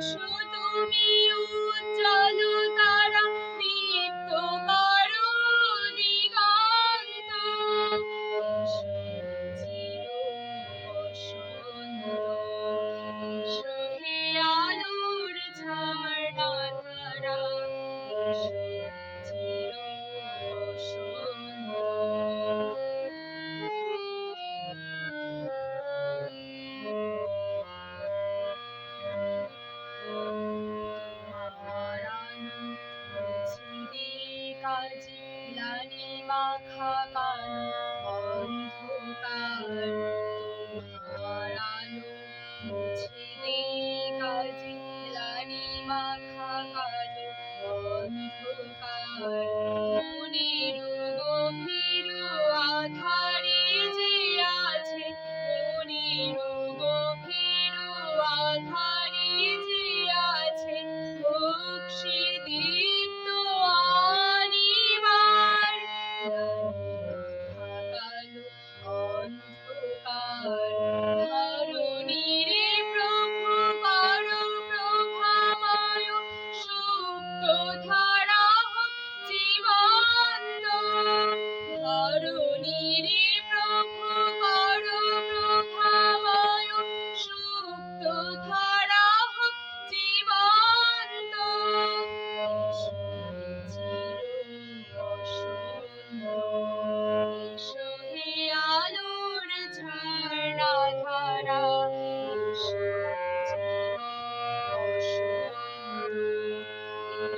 এসো তুমি উজ্জ্বল তারা দীপ্ত করো দিগন্ত আলোর ঝর্ণা ধারা চিলানি মাখা কান অন্ধকার তোমার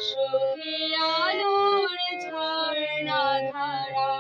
সুখে আলোর ঝর্ণা ধারা